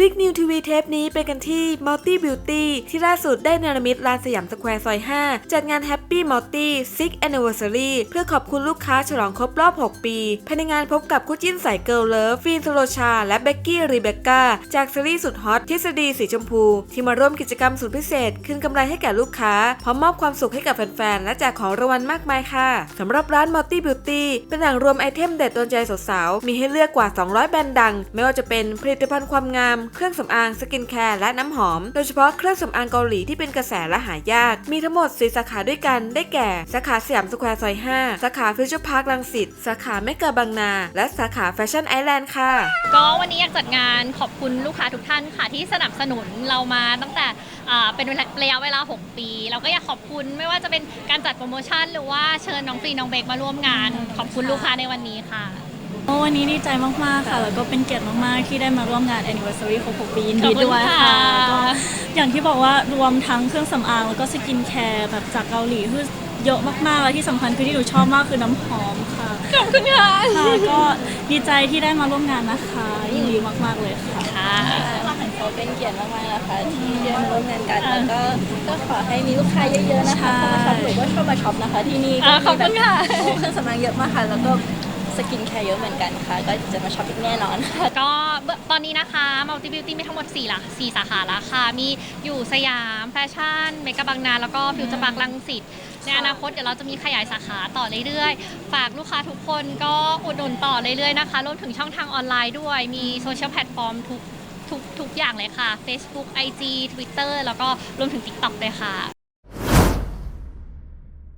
คลิกนิวทีวีเทปนี้ไปกันที่ Multi Beauty ที่ล่าสุดได้เนรมิตลานสยามสแควร์ซอย 5 จัดงาน Happy Multi 6 Anniversary เพื่อขอบคุณลูกค้าฉลองครบรอบ 6 ปี ภายในงานพบกับคู่จิ้นสายเกิร์ลเลิฟฟีนโซโลชา และเบกกี้รีเบคก้าจากซีรีส์สุดฮอตทฤษฎีสีชมพู ที่มาร่วมกิจกรรมสุดพิเศษ คืนกำไรให้แก่ลูกค้า พร้อมมอบความสุขให้กับแฟนๆ และแจกของรางวัลมากมายค่ะสำหรับร้าน Multi Beauty เป็นแหล่งรวมไอเทมเด็ดโดนใจสาวๆมีให้เลือกกว่า 200 แบรนด์ดัง ไม่ว่าจะเป็นผลิตภัณฑ์ความงามเครื่องสำอางสกินแคร์และน้ำหอม โดยเฉพาะเครื่องสำอางเกาหลีที่เป็นกระแสและหายาก มีทั้งหมด 4 สาขาด้วยกัน ได้แก่ สาขาสยามสแควร์ซอย 5 สาขาฟิวเจอร์พาร์คลังสิต สาขาเมกะบางนา และสาขาแฟชั่นไอแลนด์ค่ะ ก็วันนี้อยากจัดงานขอบคุณลูกค้าทุกท่านค่ะ ที่สนับสนุนเรามาตั้งแต่เป็นระยะเวลา 6 ปี เราก็อยากขอบคุณไม่ว่าจะเป็นการจัดโปรโมชั่น หรือว่าเชิญน้องฟรีน้องเบกมาร่วมงาน ขอบคุณลูกค้าในวันนี้ค่ะ วันนี้ดีใจมาก ๆ ค่ะ แล้วก็เป็นเกียรติมาก ๆ ที่ได้มาร่วมงาน anniversary ครบ6ปียินดีด้วยขอบคุณค่ะค่ะแล้วก็อย่างที่บอกว่ารวมทั้งเครื่องสำอาง แล้วก็สกินแคร์แบบจากเกาหลีคือเยอะมาก ๆ แล้วที่สำคัญคือที่หนูชอบมากคือน้ำหอมค่ะขอบคุณค่ะค่ะก็ดีใจที่ได้มาร่วมงานนะคะยินดีมาก ๆ เลยค่ะ ค่ะว่าของเขาเป็นเกียรติมากๆนะคะที่ได้มาร่วมงานกันแล้วก็ก็ขอให้มีลูกค้าเยอะๆนะคะเข้ามาช็อปหรือว่าชอบมาช็อปนะคะที่นี่อ่าก็มีขอบคุณค่ะ โอ้เครื่องสำอางเยอะมากค่ะ แล้วก็ สกินแคร์เยอะเหมือนกันค่ะ ก็จะมาช็อปอีกแน่นอนค่ะ ก็ตอนนี้นะคะ Multi Beauty มีทั้งหมด4ละ4สาขาแล้วค่ะ มีอยู่สยามแฟชั่น เมกะบางนา แล้วก็ฟิวเจอร์พาร์คลังสิตในอนาคตเดี๋ยวเราจะมีขยายสาขาต่อเรื่อยๆ ฝากลูกค้าทุกคนก็อุดหนุนต่อเรื่อยๆนะคะรวมถึงช่องทางออนไลน์ด้วย มีโซเชียลแพลตฟอร์มทุกทุกทุกอย่างเลยค่ะ Facebook IG Twitter แล้วก็รวมถึง TikTok เลยค่ะ